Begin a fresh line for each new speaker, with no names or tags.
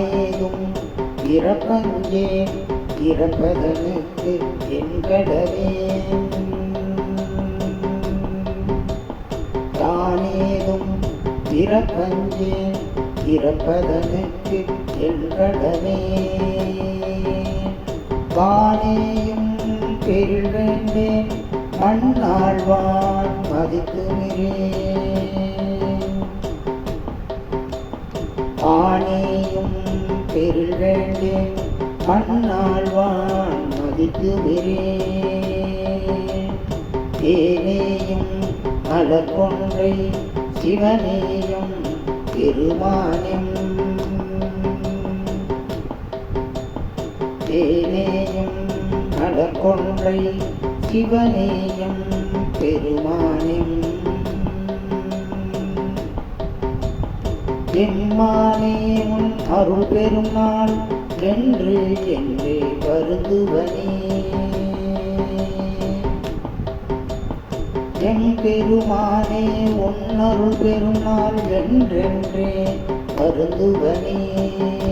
தானேதும் இறப்பஞ்சேன் இறப்பதனுக்கு என்கடவேன் தானேதும் இறப்பஞ்சேன் இறப்பதனுக்கு என்கடவே வானேயும் பெருள் வேண்டேன் மண்ணாழ்வான் மதித்துகிறேன் பெருள் வேண்டே மண்ணாழ்வான் மதித்து தேனேயும் மலர்கொன்றை சிவனேயும் பெருமானும் தேனேயும் மலர்கொன்றை சிவனேயும் பெருமான். எம்மானே உன் அருள் பெரும் நாள் என்று என்றே வருந்துவனே. எம் பெருமானே உன் அருள் பெரும் நாள் என்றென்றே வருந்துவனே.